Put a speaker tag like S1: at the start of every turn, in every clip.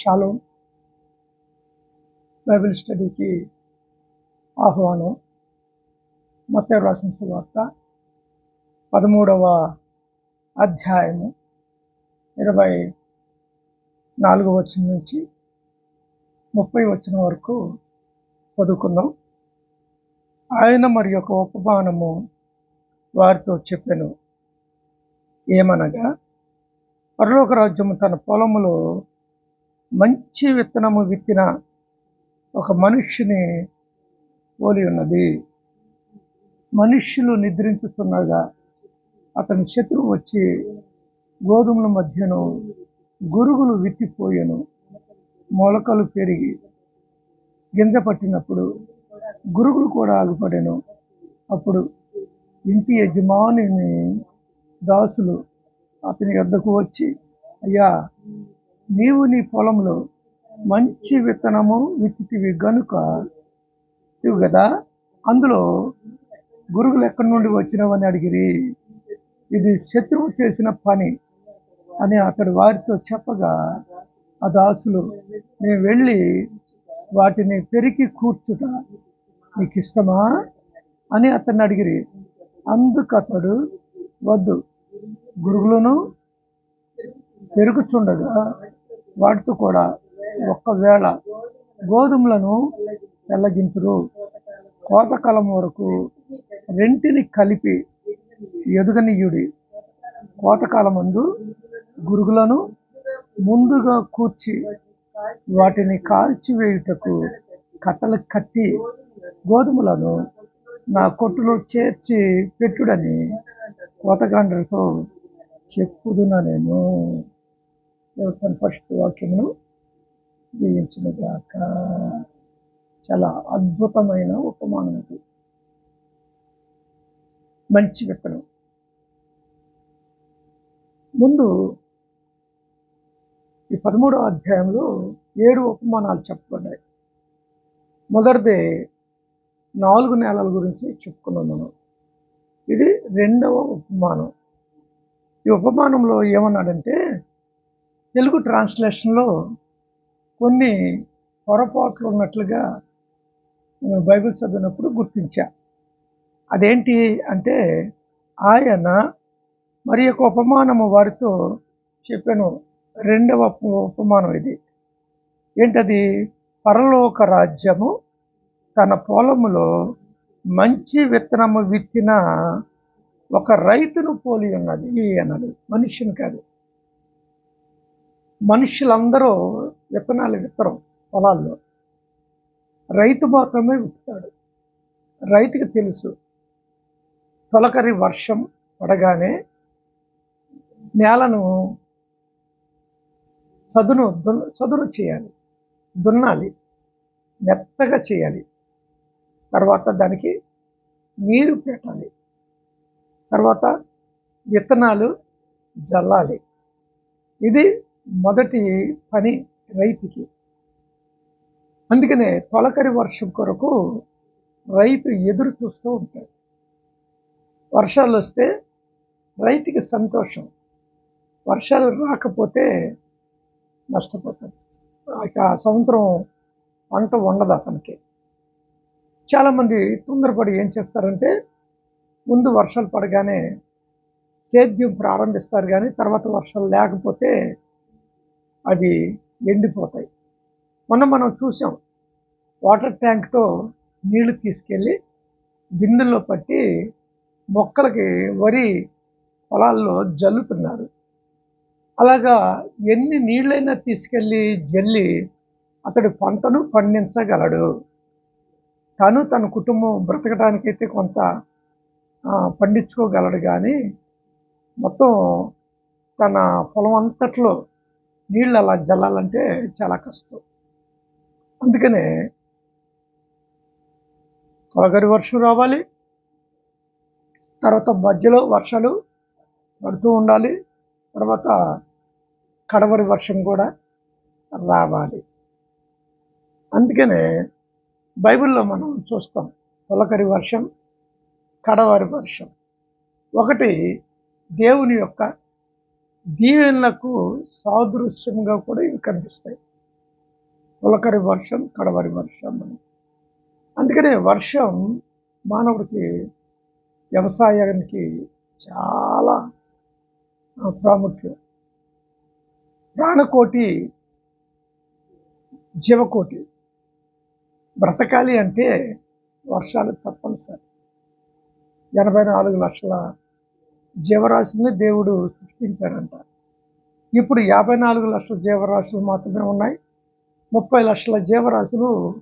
S1: Shallow Bible స్టడీకి ఆహ్వానం. మత రాసిన సువార్త పదమూడవ అధ్యాయము ఇరవై నాలుగు వచ్చిన నుంచి ముప్పై వచ్చిన వరకు చదువుకుందాం. ఆయన మరి యొక్క ఉపమానము వారితో చెప్పాను. ఏమనగా పరలోక రాజ్యము తన పొలములో మంచి విత్తనము విత్తిన ఒక మనుష్యుని పోలి ఉన్నది. మనుష్యులు నిద్రించుతుండగా అతని శత్రువు వచ్చి గోధుమల మధ్యను గురుగులు విత్తిపోయెను. మొలకలు పెరిగి గింజ పట్టినప్పుడు గురుగులు కూడా ఆగిపడెను. అప్పుడు ఇంటి యజమానిని దాసులు అతని వద్దకు వచ్చి అయ్యా నీవు నీ పొలంలో మంచి విత్తనము విత్తితివి గనుక ఇవి కదా? అందులో గురుగులు ఎక్కడి నుండి వచ్చినవని అడిగిరి. ఇది శత్రువు చేసిన పని అని అతడు వారితో చెప్పగా ఆ దాసులు నేను వెళ్ళి వాటిని పెరికి కూర్చుట నీకు ఇష్టమా అని అతన్ని అడిగిరి. అందుకు అతడు వద్దు గురుగులను పెరుగుచుండగా వాటితో కూడా ఒక్కవేళ గోధుమలను వెళ్ళగింతురు కోతకాలం వరకు రెంటిని కలిపి ఎదుగనీయుడి కోతకాలమందు గురుగులను ముందుగా కూర్చి వాటిని కాల్చివేయుటకు కట్టలు కట్టి గోధుమలను నా కొట్టులో చేర్చి పెట్టుడని కోతగాండ్రతో చెప్పుదున నేను తన ఫస్ట్ వాక్యమును దీవించిన గాక చాలా అద్భుతమైన ఉపమానం ఇది. మంచి విత్తనం. ముందు ఈ పదమూడో అధ్యాయంలో ఏడు ఉపమానాలు చెప్పబడ్డాయి మొదటిది నాలుగు నెలల గురించి చెప్పుకున్నాం మనం. ఇది రెండవ ఉపమానం. ఈ ఉపమానంలో ఏమన్నాడంటే తెలుగు ట్రాన్స్లేషన్లో కొన్ని పొరపాట్లు ఉన్నట్లుగా నేను బైబిల్ చదివినప్పుడు గుర్తించా. అదేంటి అంటే ఆయన మరి యొక్క ఉపమానము వారితో చెప్పాను. రెండవ ఉపమానం ఇది. ఏంటది? పరలోక రాజ్యము తన పొలములో మంచి విత్తనము విత్తిన ఒక రైతును పోలి ఉన్నది. అన్నది. మనిషిని కాదు. మనుషులందరూ విత్తనాలు విత్తరం పొలాల్లో. రైతు మాత్రమే విత్తుతాడు. రైతుకి తెలుసు తొలకరి వర్షం పడగానే నేలను చదును దున్ చదును చేయాలి దున్నాలి మెత్తగా చేయాలి. తర్వాత దానికి నీరు పెట్టాలి. తర్వాత విత్తనాలు జల్లాలి. ఇది మొదటి పని రైతుకి. అందుకనే తొలకరి వర్షం కొరకు రైతు ఎదురు చూస్తూ ఉంటాడు. వర్షాలు వస్తే రైతుకి సంతోషం. వర్షాలు రాకపోతే నష్టపోతాడు. ఆ సంవత్సరం పంట ఉండదు అతనికి. చాలామంది తొందరపడి ఏం చేస్తారంటే ముందు వర్షాలు పడగానే సేద్యం ప్రారంభిస్తారు కానీ తర్వాత వర్షాలు లేకపోతే అవి ఎండిపోతాయి. మొన్న మనం చూసాం వాటర్ ట్యాంక్తో నీళ్ళు తీసుకెళ్ళి బిందుల్లో పట్టి మొక్కలకి వరి పొలాల్లో జల్లుతున్నారు. అలాగా ఎన్ని నీళ్ళైనా తీసుకెళ్ళి జల్లి అతడు పంటను పండించగలడు. తను తన కుటుంబం బ్రతకడానికైతే కొంత పండించుకోగలడు కానీ మొత్తం తన పొలం అంతట్లో నీళ్ళు అలా జల్లాలంటే చాలా కష్టం. అందుకనే తొలగరి వర్షం రావాలి. తర్వాత మధ్యలో వర్షాలు పడుతూ ఉండాలి. తర్వాత కడవరి వర్షం కూడా రావాలి. అందుకనే బైబిల్లో మనం చూస్తాం తొలకరి వర్షం కడవరి వర్షం. ఒకటి దేవుని యొక్క దీవెనలకు సాదృశ్యంగా కూడా ఇవి కనిపిస్తాయి. పులకరి వర్షం కడవరి వర్షం అని. అందుకనే వర్షం మానవుడికి వ్యవసాయానికి చాలా ప్రాముఖ్యం. ప్రాణకోటి జీవకోటి. బ్రతకాలి అంటే వర్షాలు తప్పనిసరి. ఎనభై నాలుగు లక్షల జీవరాశుల్ని దేవుడు సృష్టించాడంట ఇప్పుడు యాభై నాలుగు లక్షల జీవరాశులు మాత్రమే ఉన్నాయి. ముప్పై లక్షల జీవరాశులు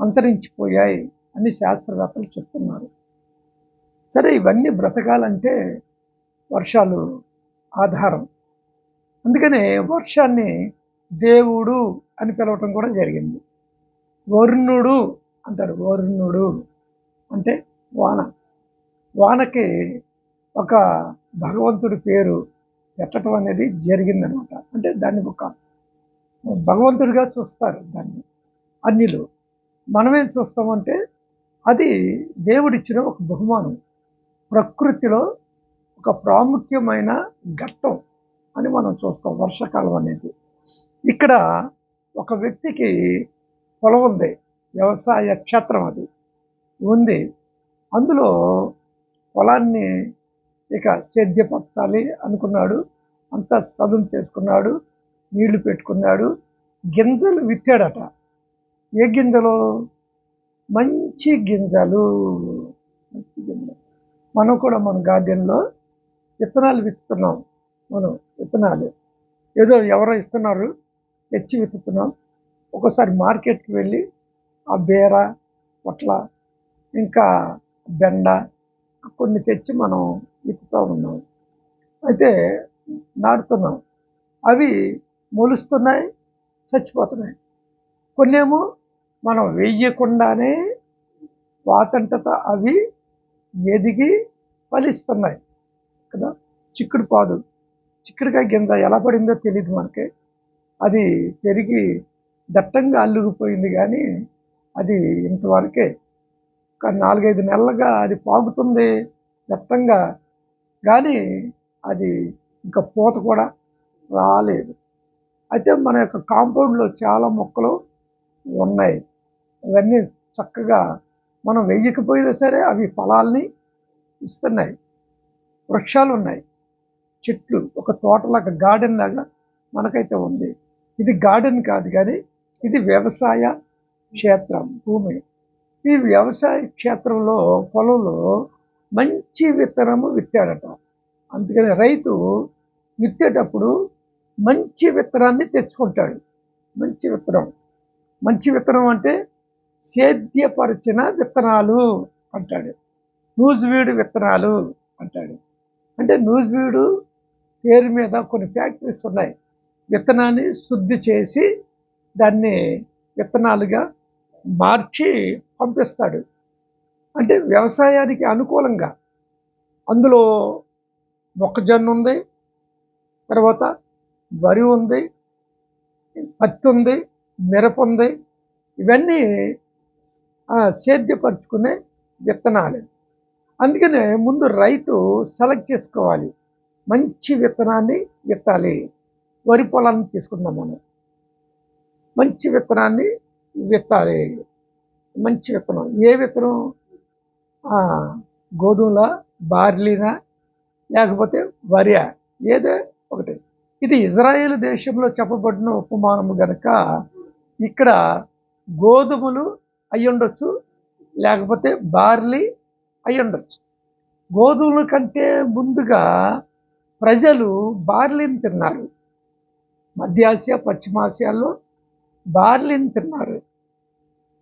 S1: అంతరించిపోయాయి అని శాస్త్రవేత్తలు చెప్తున్నారు. సరే ఇవన్నీ బ్రతకాలంటే వర్షాలు ఆధారం. అందుకనే వర్షాన్ని దేవుడు అని పిలవటం కూడా జరిగింది. వరుణుడు అంటారు. వరుణుడు అంటే వాన. వానకి ఒక భగవంతుడి పేరు పెట్టడం అనేది జరిగిందనమాట. అంటే దాన్ని ఒక భగవంతుడిగా చూస్తారు దాన్ని అన్నిలు మనమేం చూస్తామంటే అది దేవుడిచ్చిన ఒక బహుమానం. ప్రకృతిలో ఒక ప్రాముఖ్యమైన ఘట్టం అని మనం చూస్తాం వర్షాకాలం అనేది. ఇక్కడ ఒక వ్యక్తికి పొలం ఉంది వ్యవసాయ క్షేత్రం అది ఉంది. అందులో పొలాన్ని ఇక సేద్యపరచాలి అనుకున్నాడు. అంతా చదువు చేసుకున్నాడు. నీళ్ళు పెట్టుకున్నాడు. గింజలు విత్తాడట ఏ గింజలు? మంచి గింజలు. మంచి గింజలు. మనం కూడా మన గార్డెన్లో విత్తనాలు విత్తుతున్నాం. మనం విత్తనాలు. ఏదో ఎవరో ఇస్తున్నారు తెచ్చి విత్తుతున్నాం. ఒక్కోసారి మార్కెట్కి వెళ్ళి ఆ బేర పొట్ల ఇంకా బెండ కొన్ని తెచ్చి మనం ఇప్పుతూ ఉన్నాం. అయితే నాటుతున్నాం. అవి మొలుస్తున్నాయి చచ్చిపోతున్నాయి. కొన్నేమో మనం వేయకుండానే వాతంటత అవి ఎదిగి ఫలిస్తున్నాయి. కదా? చిక్కుడు పాదు. చిక్కుడుకాయ గింజ ఎలా పడిందో తెలియదు మనకి. అది పెరిగి దట్టంగా అల్లుకుపోయింది కానీ అది ఇంతవరకే ఒక నాలుగైదు నెలలుగా అది పాగుతుంది దట్టంగా కానీ అది ఇంకా పూత కూడా రాలేదు. అయితే మన యొక్క కాంపౌండ్లో చాలా మొక్కలు ఉన్నాయి. అవన్నీ చక్కగా మనం వెయ్యకపోయినా సరే అవి ఫలాల్ని ఇస్తున్నాయి. వృక్షాలు ఉన్నాయి. చెట్లు ఒక తోటలాగా గార్డెన్ లాగా మనకైతే ఉంది. ఇది గార్డెన్ కాదు కానీ ఇది వ్యవసాయ క్షేత్రం భూమి. ఈ వ్యవసాయ క్షేత్రంలో పొలంలో మంచి విత్తనము విత్తాడట. అందుకని రైతు విత్తేటప్పుడు మంచి విత్తనాన్ని తెచ్చుకుంటాడు. మంచి విత్తనం. మంచి విత్తనం అంటే సేద్యపరిచిన విత్తనాలు అంటాడు. నూజివీడు విత్తనాలు అంటాడు. అంటే నూజివీడు పేరు మీద కొన్ని ఫ్యాక్టరీస్ ఉన్నాయి. విత్తనాన్ని శుద్ధి చేసి దాన్ని విత్తనాలుగా మార్చి పంపిస్తాడు. అంటే వ్యవసాయానికి అనుకూలంగా. అందులో మొక్కజొన్న ఉంది తర్వాత వరి ఉంది పత్తి ఉంది మిరప ఉంది. ఇవన్నీ సేద్యపరుచుకునే విత్తనాలు. అందుకనే ముందు రైతు సెలెక్ట్ చేసుకోవాలి. మంచి విత్తనాన్ని విత్తాలి. వరి పొలాన్ని తీసుకుందాం మనం. మంచి విత్తనాన్ని విత్తాలి. మంచి విత్తనం. ఏ విత్తనం? గోధుమల బార్లీనా లేకపోతే వరియా ఏదో ఒకటి. ఇది ఇజ్రాయేల్ దేశంలో చెప్పబడిన ఉపమానము గనక ఇక్కడ గోధుమలు అయి ఉండొచ్చు లేకపోతే బార్లీ అయి ఉండొచ్చు. గోధుమల కంటే ముందుగా ప్రజలు బార్లీని తిన్నారు. మధ్య ఆసియా పశ్చిమాసియాలో బార్లీని తిన్నారు.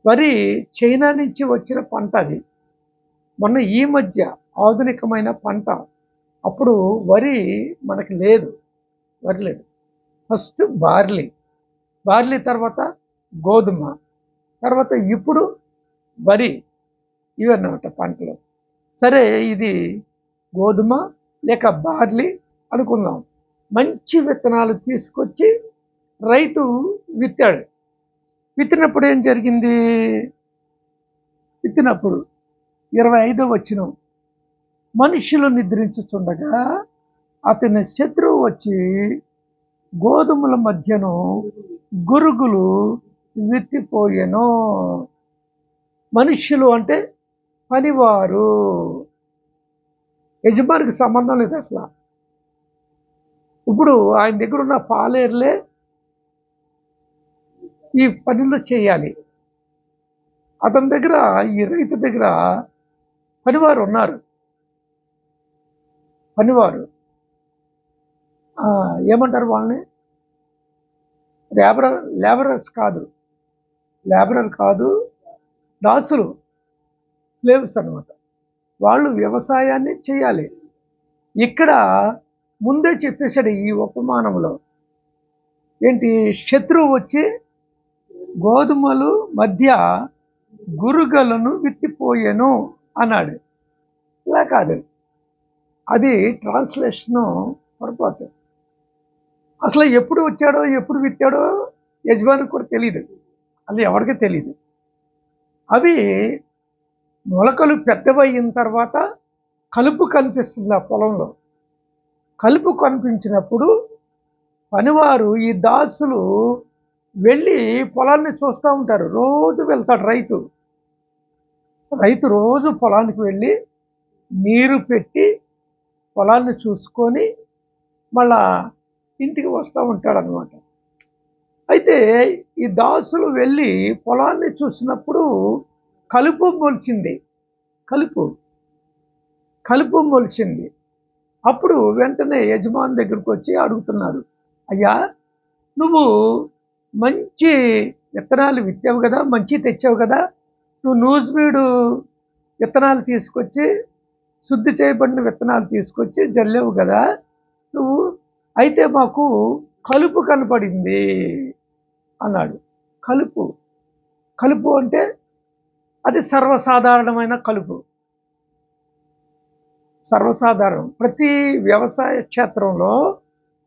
S1: వరి చైనా నుంచి వచ్చిన పంట అది. మొన్న ఈ మధ్య ఆధునికమైన పంట. అప్పుడు వరి మనకి లేదు. వరి లేదు. First barley. బార్లీ తర్వాత గోధుమ. తర్వాత ఇప్పుడు వరి ఇవన్నమాట పంటలు. సరే ఇది గోధుమ లేక బార్లీ అనుకుందాం. మంచి విత్తనాలు తీసుకొచ్చి రైతు విత్తాడు. విత్తినప్పుడు ఏం జరిగింది? విత్తినప్పుడు ఇరవై ఐదో వచ్చిన మనుషులు నిద్రించుచుండగా అతని శత్రువు వచ్చి గోధుమల మధ్యను గురుగులు విత్తిపోయెను మనుష్యులు అంటే పనివారు. యజమానికి సంబంధం లేదు అసలు. ఇప్పుడు ఆయన దగ్గర ఉన్న పాలేర్లే ఈ పనులు చేయాలి. అతని దగ్గర ఈ రైతు దగ్గర పనివారు ఉన్నారు. పనివారు. ఏమంటారు వాళ్ళని? లేబర లేబరర్స్ కాదు. లేబరర్ కాదు దాసులు. స్లేవ్స్ అన్నమాట. వాళ్ళు వ్యవసాయాన్ని చేయాలి. ఇక్కడ ముందే చెప్పేశాడు ఈ ఉపమానంలో. ఏంటి? శత్రువు వచ్చి గోధుమలు మధ్య గురుగలను విత్తిపోయాను అన్నాడు. ఇలా కాదు. అది ట్రాన్స్లేషను పొరపాటు. అసలు ఎప్పుడు వచ్చాడో ఎప్పుడు విత్తాడో యజమాని కూడా తెలియదు అది ఎవరికి తెలియదు అవి మొలకలు పెద్దవయిన తర్వాత కలుపు కనిపిస్తుంది ఆ పొలంలో. కలుపు కనిపించినప్పుడు పనివారు ఈ దాసులు వెళ్ళి పొలాన్ని చూస్తూ ఉంటారు. రోజు వెళ్తాడు రైతు. రైతు రోజు పొలానికి వెళ్ళి నీరు పెట్టి పొలాన్ని చూసుకొని మళ్ళా ఇంటికి వస్తూ ఉంటాడు అనమాట అయితే ఈ దాసులు వెళ్ళి పొలాన్ని చూసినప్పుడు కలుపు మొలిచింది. కలుపు. కలుపు మొలిచింది. అప్పుడు వెంటనే యజమాని దగ్గరకు వచ్చి అడుగుతున్నారు అయ్యా నువ్వు మంచి విత్తనాలు విత్తావు కదా మంచి తెచ్చావు కదా నువ్వు నూజివీడు విత్తనాలు తీసుకొచ్చి శుద్ధి చేయబడిన విత్తనాలు తీసుకొచ్చి జల్లేవు కదా నువ్వు అయితే మాకు కలుపు కనపడింది అన్నాడు. కలుపు. కలుపు అంటే అది సర్వసాధారణమైన కలుపు. సర్వసాధారణం. ప్రతి వ్యవసాయ క్షేత్రంలో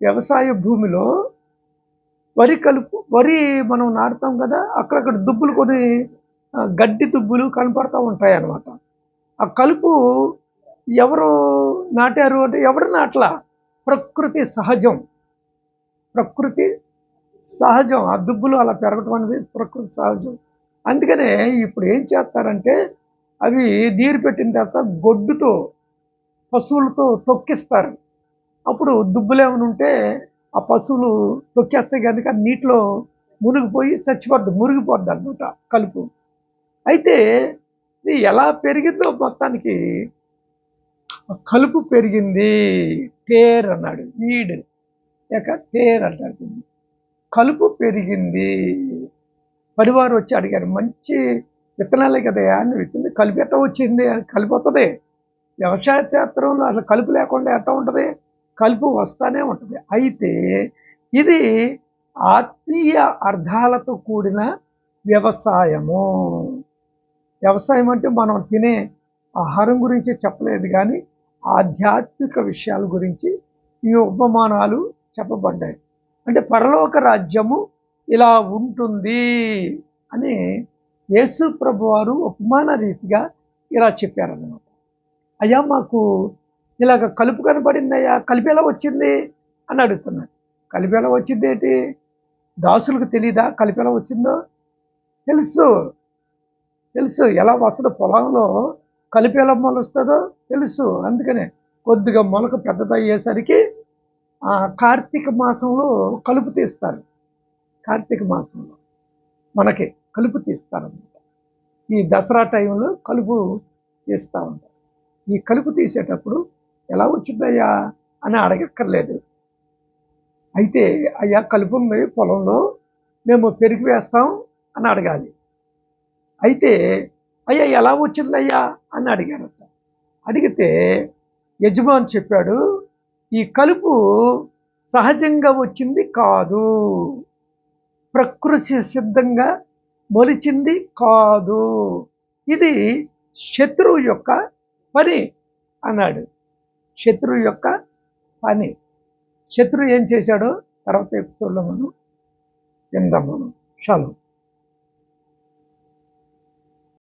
S1: వ్యవసాయ భూమిలో వరి కలుపు వరి మనం నాటుతాం కదా అక్కడక్కడ దుబ్బులు కొన్ని గడ్డి దుబ్బులు కనపడతా ఉంటాయి అన్నమాట ఆ కలుపు ఎవరు నాటారు అంటే ఎవరు నాటలా? ప్రకృతి సహజం. ప్రకృతి సహజం. ఆ దుబ్బులు అలా పెరగటం అనేది ప్రకృతి సహజం. అందుకనే ఇప్పుడు ఏం చేస్తారంటే అవి నీరు పెట్టిన తర్వాత గొడ్డుతో పశువులతో తొక్కిస్తారు. అప్పుడు దుబ్బులు ఏమైనా ఉంటే ఆ పశువులు తొక్కేస్తే కనుక నీటిలో మునిగిపోయి చచ్చిపోద్ది మురిగిపోద్ది అనమాట కలుపు. అయితే ఇది ఎలా పెరిగిందో మొత్తానికి కలుపు పెరిగింది టేర్ అన్నాడు వీడ్ లేక టేర్ అంటాడు కలుపు పెరిగింది. పరివారు వచ్చి అడిగారు మంచి విత్తనాలే కదా అని విత్తింది కలుపు ఎట్ట వచ్చింది? అని కలిపి వస్తుంది వ్యవసాయ శాస్త్రంలో అసలు కలుపు లేకుండా ఎట్ట ఉంటుంది? కలుపు వస్తూనే ఉంటుంది. అయితే ఇది ఆత్మీయ అర్థాలతో కూడిన వ్యవసాయము. వ్యవసాయం అంటే మనం తినే ఆహారం గురించి చెప్పలేదు కానీ ఆధ్యాత్మిక విషయాల గురించి ఈ ఉపమానాలు చెప్పబడ్డాయి. అంటే పరలోక రాజ్యము ఇలా ఉంటుంది అని యేసు ప్రభు వారు ఉపమాన రీతిగా ఇలా చెప్పారన్నమాట. అయ్యా మాకు ఇలాగ కలుపు కనపడిందయ్యా కలిపి ఎలా వచ్చింది? అని అడుగుతున్నాడు. కలిపి ఎలా వచ్చింది ఏంటి? దాసులకు తెలీదా? కలిపి ఎలా వచ్చిందో? తెలుసు. తెలుసు. ఎలా వస్తుందో పొలంలో కలిపి ఎలా మొలుస్తుందో తెలుసు. అందుకనే కొద్దిగా మొలక పెద్దదయ్యేసరికి ఆ కార్తీక మాసంలో కలుపు తీస్తారు. కార్తీక మాసంలో మనకి కలుపు తీస్తారన్నమాట. ఈ దసరా టైంలో కలుపు తీస్తూ ఉంటారు. ఈ కలుపు తీసేటప్పుడు ఎలా వచ్చిందయ్యా అని అడగక్కర్లేదు. అయితే అయ్యా కలుపు ఉంది పొలంలో మేము పెరిగి వేస్తాం అని అడగాలి. అయితే అయ్యా ఎలా వచ్చిందయ్యా అని అడిగారట అడిగితే యజమాని చెప్పాడు ఈ కలుపు సహజంగా వచ్చింది కాదు. ప్రకృతి సిద్ధంగా మొలిచింది కాదు. ఇది శత్రువు యొక్క పని అన్నాడు. శత్రువు యొక్క పని. శత్రువు ఏం చేశాడో తర్వాత ఎపిసోడ్లో మనం విందాం మనం. షాలో.